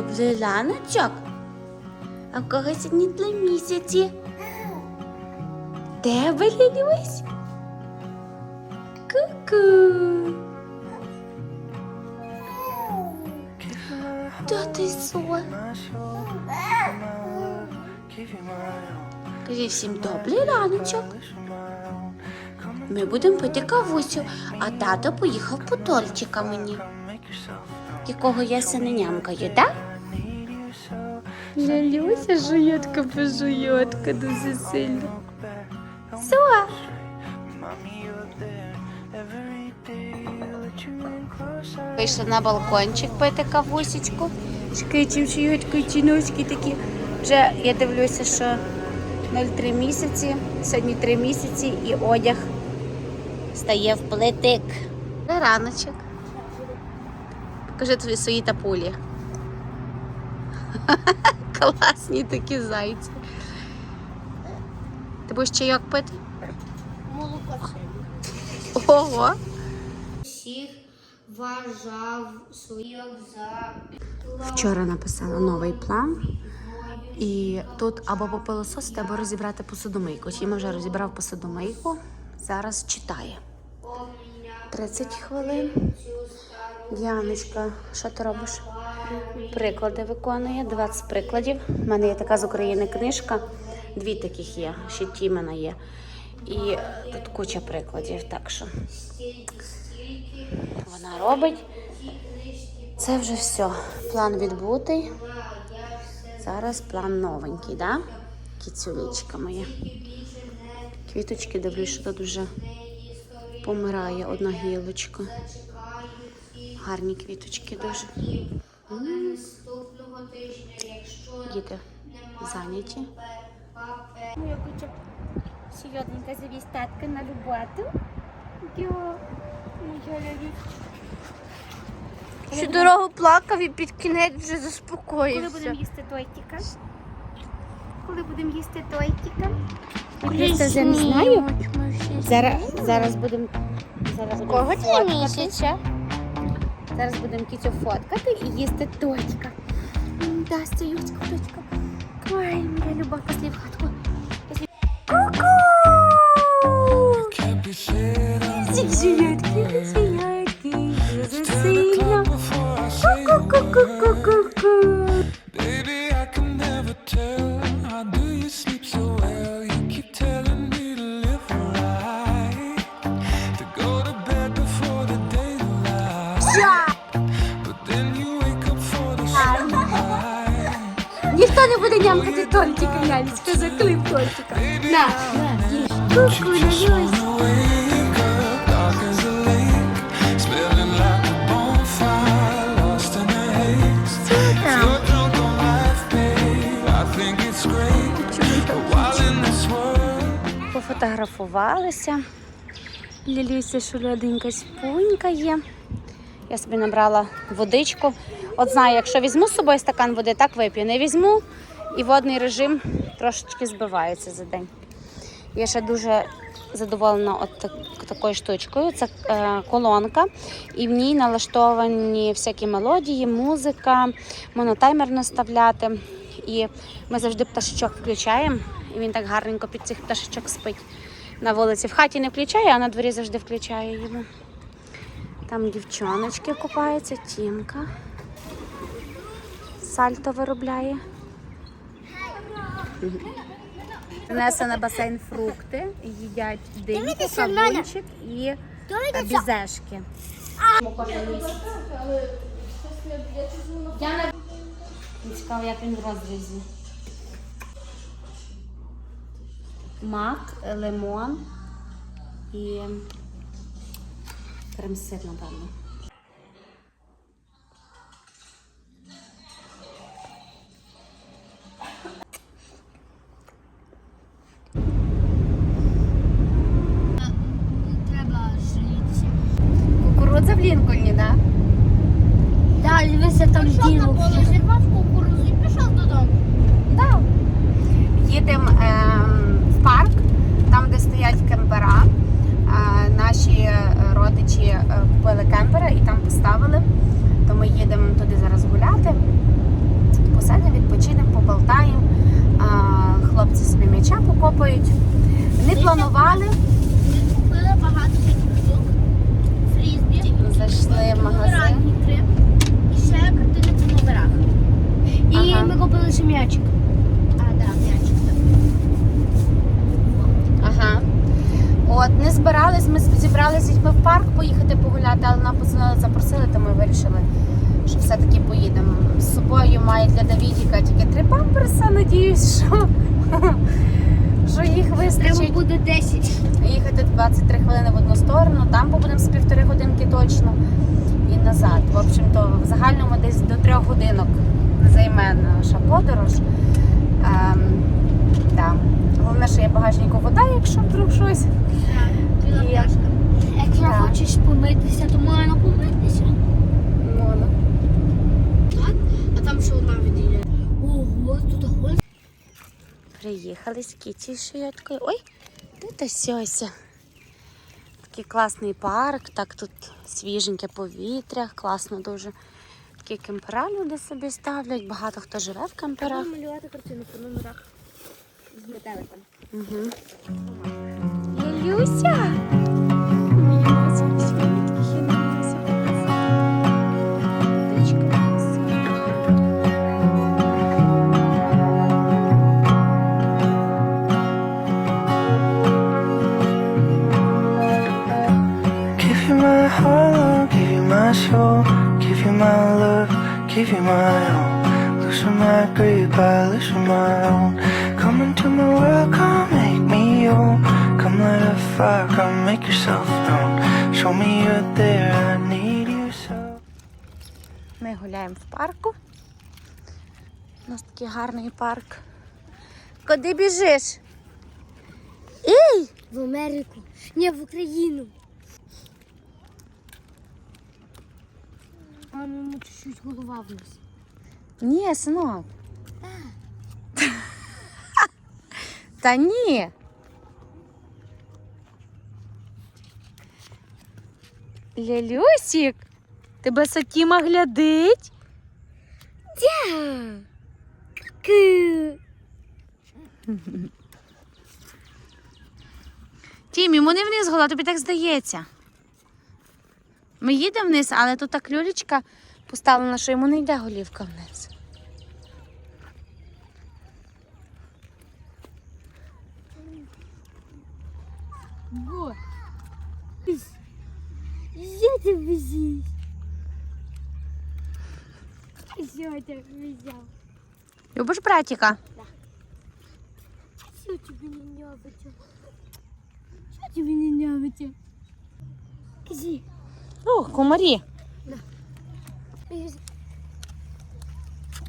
Добрий раночок. А в кого сьогодні три місяці? Тебе, Лілюсь? Ку-ку. Та ти сон? Кажи всім добрий раночок. Ми будемо пити кавусю, а тато поїхав по тортика мені. Якого я се не нямкаю, так? Лялюся жуєтка пожуєтка дуже сильно. Суа. Вийшла на балкончик пити кавусечку. Шкичим шуєтку ці такі. Вже я дивлюся, що 0,3 місяці, сьогодні 3 місяці і одяг стає в плитик. Раночок. Покажи твої свої тапулі. Класні такі зайці. Ти будеш чайок пити? Молоко Ого! всіх вважав своїх за Вчора написала новий план. І тут або попилососити, або розібрати посудомийку. Тіма вже розібрав посудомийку. Зараз читає. 30 хвилин. Діаночка, що ти робиш? Приклади виконує, 20 прикладів. У мене є така з України книжка. Дві таких є, ще Тімена є. І тут куча прикладів. Так що вона робить. Це вже все. План відбутий. Зараз план новенький, да? Кіцюлічка моя. Квіточки дивлюсь, що тут вже помирає одна гілочка. Гарні квіточки дуже. М, наступного тижня, якщо Діти зайняті. Моя куча сьогодненька завіз татка на роботу. Йо. Всю дорогу плакав і під кінець вже Коли будемо їсти тортика? Коли будемо їсти тортика? Я просто вже не знаю. Зараз, зараз будемо зараз будемо Кого місяця? Зараз будемо кітю фоткати і їсти точка. Дасться, Да, стаюська точка. Ой, моя люба, пошли в хатку. Пошли. Зіжуєтки, зіжуєтки, дуже сильно. Ку-ку-ку-ку-ку-ку. I think it's great. But while in this world. Пофотографувалися. Лілюся шуляденька спунька є. Я собі набрала водичку. От знаю, якщо візьму з собою стакан води, так вип'ю. Не візьму, і водний режим трошечки збивається за день. Я ще дуже задоволена от так, такою штучкою. Це е, колонка, і в ній налаштовані всякі мелодії, музика, можна таймер наставляти. І ми завжди пташечок включаємо, і він так гарненько під цих пташечок спить. На вулиці в хаті не включає, а на дворі завжди включає йому. Там дівчоночки купаються, тімка. Сальто виробляє. Принесе на басейн фрукти, їдять диньку, кавунчик і е, бізешки. Цікаво, як він в розрізі. Мак, лимон і крем-сир, напевно. там Пішов на діло. поле, зірвав кукурузу і пішов додому. Да. Їдемо ем, в парк, там, де стоять кемпера. Е, наші е, родичі е, купили кемпера і там поставили. То ми їдемо туди зараз гуляти. Посадимо, відпочинемо, поболтаємо. Е, хлопці собі м'яча покопають. Не планували. Ми купили багато всяких. Фрізбі. Зайшли в магазин виглядає картина номерах. І ага. ми купили ще м'ячик. А, да, м'ячик. так. Ага. От, не збирались, ми зібралися в парк поїхати погуляти, але нам пацани запросили, то ми вирішили, що все-таки поїдемо. З собою має для Давідіка тільки три памперса, надіюсь, що що їх вистачить. Треба буде 10. Їхати 23 хвилини в одну сторону, там побудемо з півтори годинки точно і назад. В общем-то, в загальному десь до трьох годинок займе наша подорож. Ем, да. Головне, що є багажнику вода, якщо вдруг щось. І- пляшка. Якщо Так. хочеш помитися, то можна помитися. Моно. Так? А там ще одна відійде. Ого, тут ого. Приїхали з Кіті шиєткою. Ой, де та сьося. Такий класний парк, так тут свіженьке повітря, класно дуже. Такі кемпера люди собі ставлять, багато хто живе в кемперах. малювати картину по номерах з метеликом. Угу. Ілюся! Такий гарний парк. Куди біжиш? Ей! В Америку. Ні, в Україну. А ну чуть-чуть голова в нас. Ні, синок. Та ні. Лялюсік, тебе Сатіма глядить? Тім, йому не вниз гола, тобі так здається. Ми їдемо вниз, але тут так люлечка поставлена, що йому не йде голівка вниз. Я тебе здесь. Я тебе взял. Любиш братіка? Что тебе не нравится? Что тебе не нравится? Кажи. О, комарі.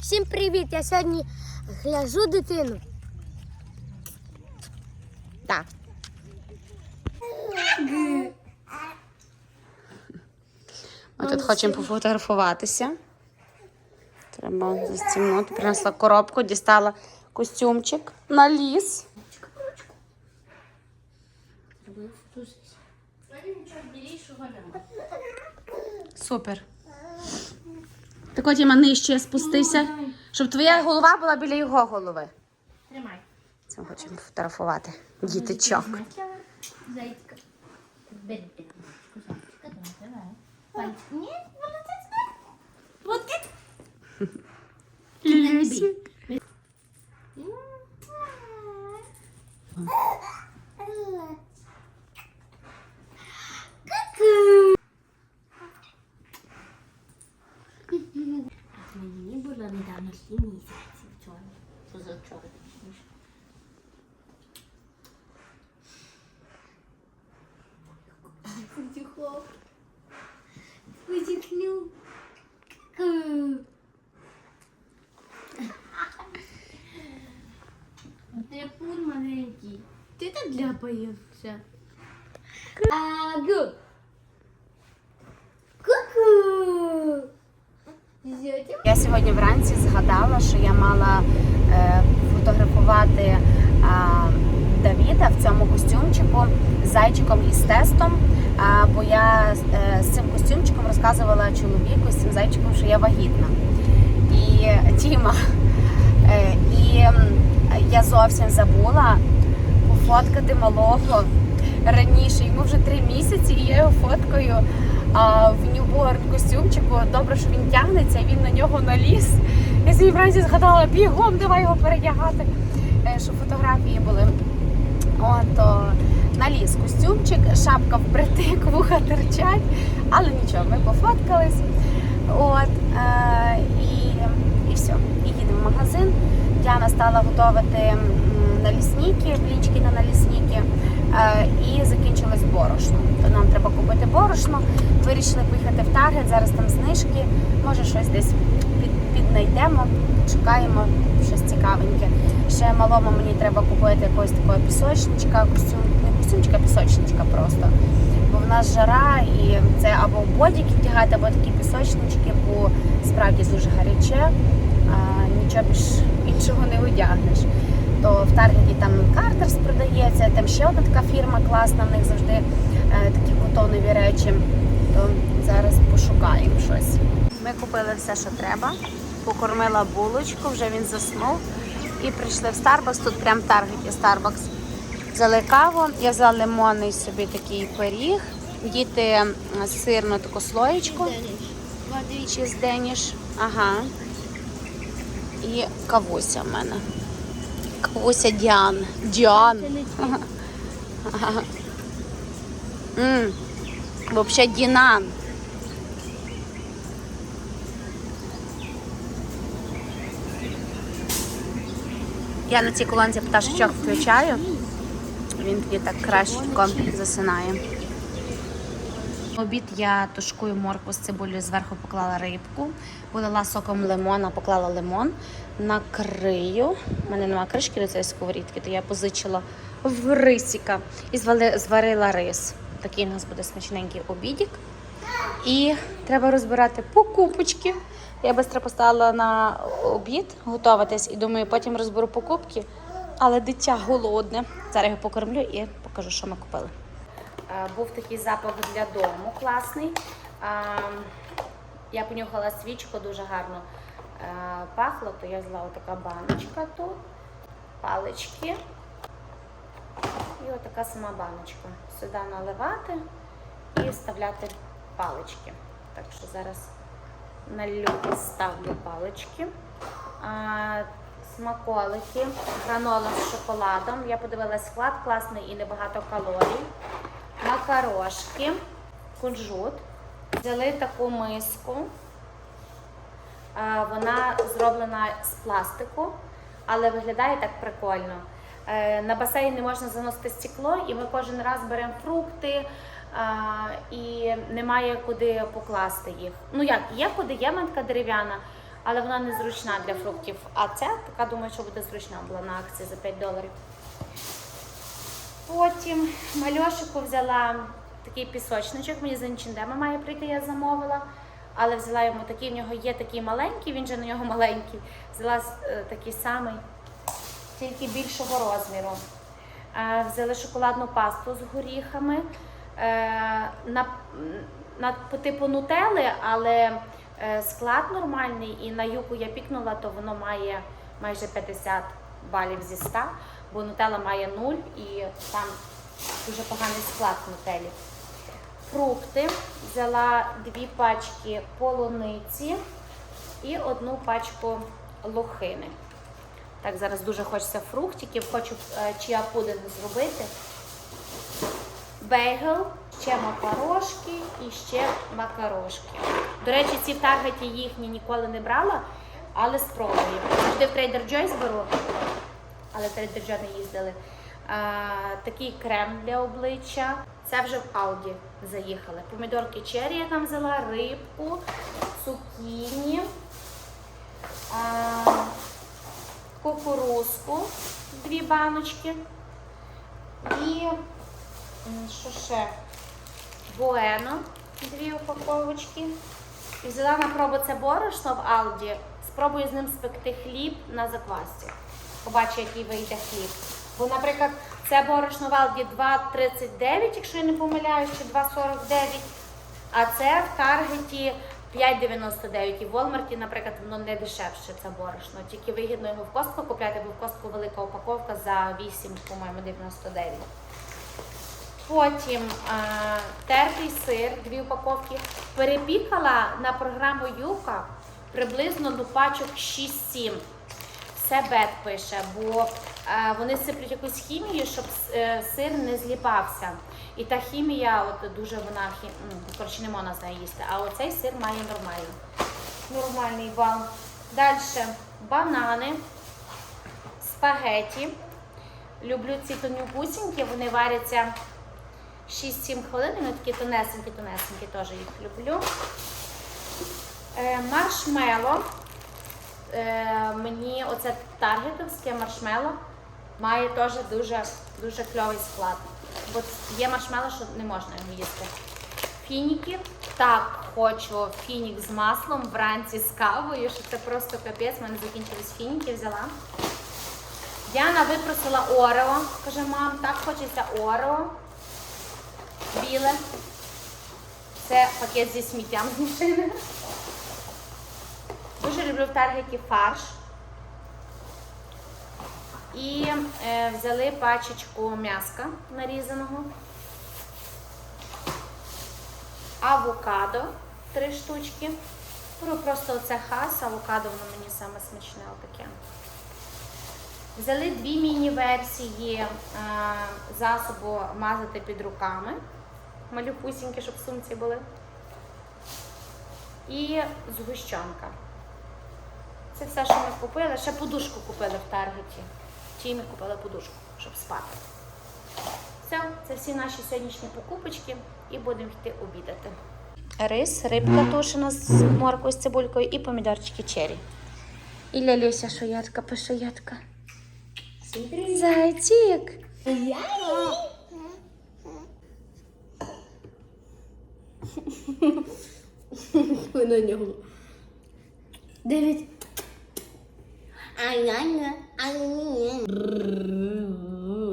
Всім привіт! Я сьогодні гляжу дитину. Так. Ми тут хочемо пофотографуватися. Треба застімнути. Принесла коробку, дістала костюмчик на ліс. Супер. Так от Іма, нижче спустися, щоб твоя голова була біля його голови. Тримай. Це ми хочемо фотографувати. Діточок. Пальчик. Ні. Вот это. Lülüsü. Так. Агу. Ку-ку. Я сьогодні вранці згадала, що я мала е, фотографувати а, Давіда в цьому костюмчику з зайчиком і з тестом. А, бо я е, з цим костюмчиком розказувала чоловіку з цим зайчиком, що я вагітна. І Тіма. Е, і я зовсім забула пофоткати малого раніше. Йому вже три місяці, і я його фоткаю а, в ньюборн костюмчику. Добре, що він тягнеться, він на нього наліз. Я собі вранці згадала, бігом, давай його передягати, е, щоб фотографії були. От, то на ліс костюмчик, шапка впритик, вуха терчать, але нічого, ми пофоткались. От, е, і, і все. І їдемо в магазин. Діана стала готувати м, налісники, влічки на налісники. Е, і закінчилось борошно. То нам треба купити борошно. Вирішили поїхати в Таргет, зараз там знижки. Може щось десь під, піднайдемо, шукаємо щось цікавеньке. Ще малому мені треба купити якогось такого пісочничка, костюм, не костюмчика, пісочничка просто. Бо в нас жара і це або бодіки вдягати, або такі пісочнички, бо справді дуже гаряче, а нічого більш іншого не одягнеш. То в Таргеті там Картерс продається, там ще одна така фірма класна, в них завжди е, такі котонові речі. То зараз пошукаємо щось. Ми купили все, що треба. Покормила булочку, вже він заснув. І прийшли в Starbucks, тут прям в Таргеті Starbucks. Взяли каву, я взяла лимонний собі такий пиріг, діти сирну таку слоєчку. Чи з деніш. Ага. І кавуся в мене. Кавуся Діан. Діан. Ага. Взагалі Дінан. Я на цій колонці пташечок включаю. Він тоді так кращенько засинає. На Обід я тушкую моркву з цибулею, зверху поклала рибку, полила соком лимона, поклала лимон, накрию. У мене немає кришки до цієї сковорідки, то я позичила в рисіка і зварила рис. Такий у нас буде смачненький обідік. І треба розбирати покупочки. Я швидко поставила на обід готуватись і думаю, потім розберу покупки. Але дитя голодне. Зараз його покормлю і покажу, що ми купили. Е, Був такий запах для дому класний. Е, Я понюхала свічку, дуже гарно е, пахло, то я взяла отака баночка тут, палички. І отака сама баночка. Сюди наливати і вставляти палички. Так що зараз налью, ставлю палички. Смаколики, гранола з шоколадом. Я подивилась склад класний і небагато калорій. Макарошки, кунжут. Взяли таку миску. Вона зроблена з пластику, але виглядає так прикольно. Е, На басейн не можна заносити стекло, і ми кожен раз беремо фрукти, і немає куди покласти їх. Ну як, є куди, є мантка дерев'яна, але вона не зручна для фруктів. А ця така, думаю, що буде зручна, була на акції за 5 доларів. Потім мальошику взяла такий пісочничок, мені за Нічендема має прийти, я замовила. Але взяла йому такий, в нього є такий маленький, він же на нього маленький. Взяла е, такий самий, тільки більшого розміру. Е, Взяли шоколадну пасту з горіхами. Е, На, на, по типу нутели, але склад нормальний, і на юку я пікнула, то воно має майже 50 балів зі 100, бо нутела має 0 і там дуже поганий склад нутелі. Фрукти взяла дві пачки полуниці і одну пачку лохини. Так, зараз дуже хочеться фруктиків, хочу е, чия пудинг зробити. Бейгл, ще макарошки і ще макарошки. До речі, ці в таргеті їхні ніколи не брала, але спробую. Завжди в Trader Joe's беру, але в Trader Joe не їздили. А, такий крем для обличчя. Це вже в Алді заїхали. Помідорки черрі я там взяла, рибку, цукіні, а, кукурузку, дві баночки. І що ще? Буено, дві упаковочки. І взяла на пробу це борошно в Алді. Спробую з ним спекти хліб на заквасці. Побачу, який вийде хліб. Бо, наприклад, це борошно в Алді 2,39, якщо я не помиляюсь, чи 2,49. А це в Таргеті 5,99. І в Волмарті, наприклад, воно не дешевше це борошно. Тільки вигідно його в костку купляти, бо в костку велика упаковка за 8, по-моєму, 99. Потім а, тертий сир, дві упаковки. Перепікала на програму Юка приблизно до пачок 6-7. Все бет пише, бо е, вони сиплють якусь хімію, щоб е, сир не зліпався. І та хімія, от дуже вона хі... ну, коротше, не можна з нею їсти. А оцей сир має нормальний. Нормальний бал. Далі банани, спагеті. Люблю ці тонюпусінькі, вони варяться 6-7 хвилин, вони такі тонесенькі, тонесенькі, теж їх люблю. Е, маршмело. Е, мені оце таргетовське маршмело має теж дуже, дуже кльовий склад. Бо є маршмело, що не можна його їсти. Фініки. Так, хочу фінік з маслом вранці з кавою, що це просто капець. У мене закінчились фініки, взяла. Діана випросила Орео. Каже, мам, так хочеться Орео. Біле. Це пакет зі сміттям з машини. Дуже люблю в Таргеті фарш. І е, взяли пачечку м'яска нарізаного. Авокадо три штучки. Беру просто оце хас, авокадо воно мені саме смачне отаке. Взяли дві міні-версії е, засобу мазати під руками. Малюпусінькі, щоб сумці були. І згущенка. Це все, що ми купили. Ще подушку купили в Таргеті. Чи ми купили подушку, щоб спати. Все, це всі наші сьогоднішні покупочки і будемо йти обідати. Рис, рибка тушена з моркою, з цибулькою і помідорчики черрі. І Лялюся шоятка пошоятка. Зайчик. Ви на нього. Дивить.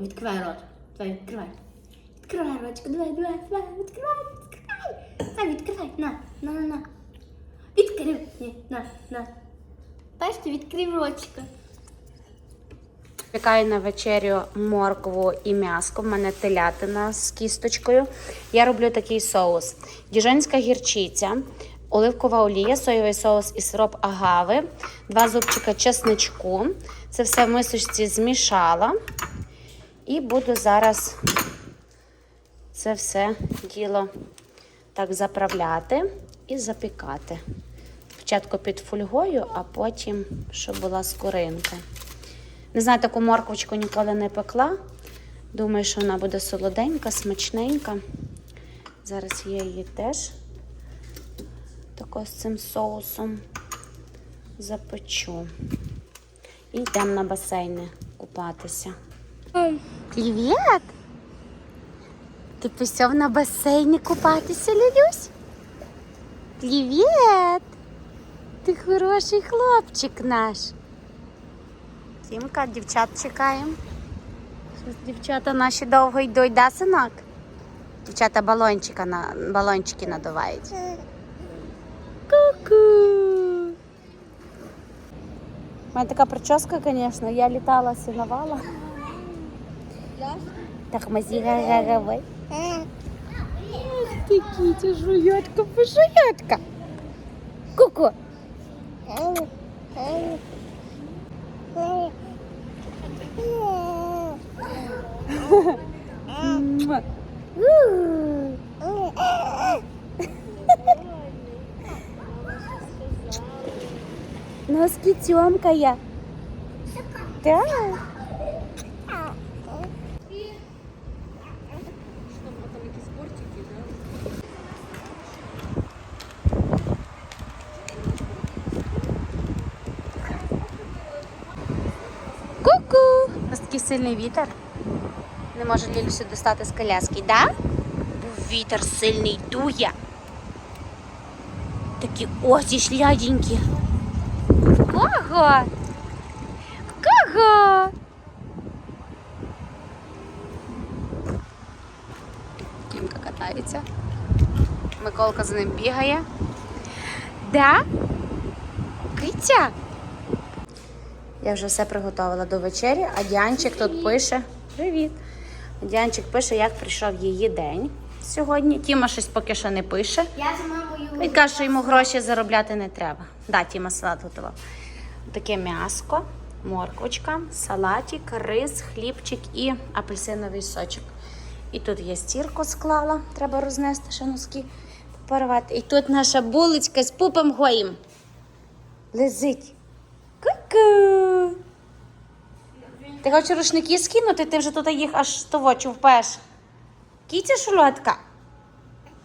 Відкривай рот. Давай, відкривай. Відкривай ротик, давай, давай, давай, відкривай, відкривай. Давай, відкривай, на, на, на, на. Відкрив, ні, на, на. Бачите, відкрив ротика. Пікаю на вечерю моркву і м'яско. В мене телятина з кісточкою. Я роблю такий соус: діжонська гірчиця, оливкова олія, соєвий соус і сироп агави, два зубчика чесничку. Це все в мисочці змішала. І буду зараз це все діло так заправляти і запікати. Спочатку під фольгою, а потім, щоб була скоринка. Не знаю, таку морквочку ніколи не пекла. Думаю, що вона буде солоденька, смачненька. Зараз я її теж тако з цим соусом запечу. І йдемо на басейни купатися. Привіт! Ти пішов на басейні купатися, Лілюсь? Привіт! Ти хороший хлопчик наш. Тімка, дівчат чекаємо. Дівчата наші довго йдуть, да, синок? Дівчата балончика на, балончики надувають. Ку-ку. У мене така прическа, звісно, я літала, сіновала. Так ми зігагагавай. Ти кітя, пожуйотка. Ку-ку. Тёмкая. Да. Ку-ку! У нас такий сильний вітер. Не може Лілюсю достати з коляски, да? Вітер сильний дує. Такі осі шляденькі. Кого? Кого? Тімка катається. Миколка за ним бігає. Да? Китя? Я вже все приготувала до вечері, а Діанчик тут пише. Привіт. Діанчик пише, як прийшов її день сьогодні. Тіма щось поки що не пише. Я з мамою. Він каже, що йому гроші заробляти не треба. Да, Тіма салат готував. Таке м'яско, морквочка, салатик, рис, хлібчик і апельсиновий сочок. І тут я стірку склала, треба рознести ще носки, попарувати. І тут наша булочка з пупом гоїм. Лежить. Ку-ку. Ти хочеш рушники скинути, ти вже тут їх аж того чувпеш. Кітя шулотка.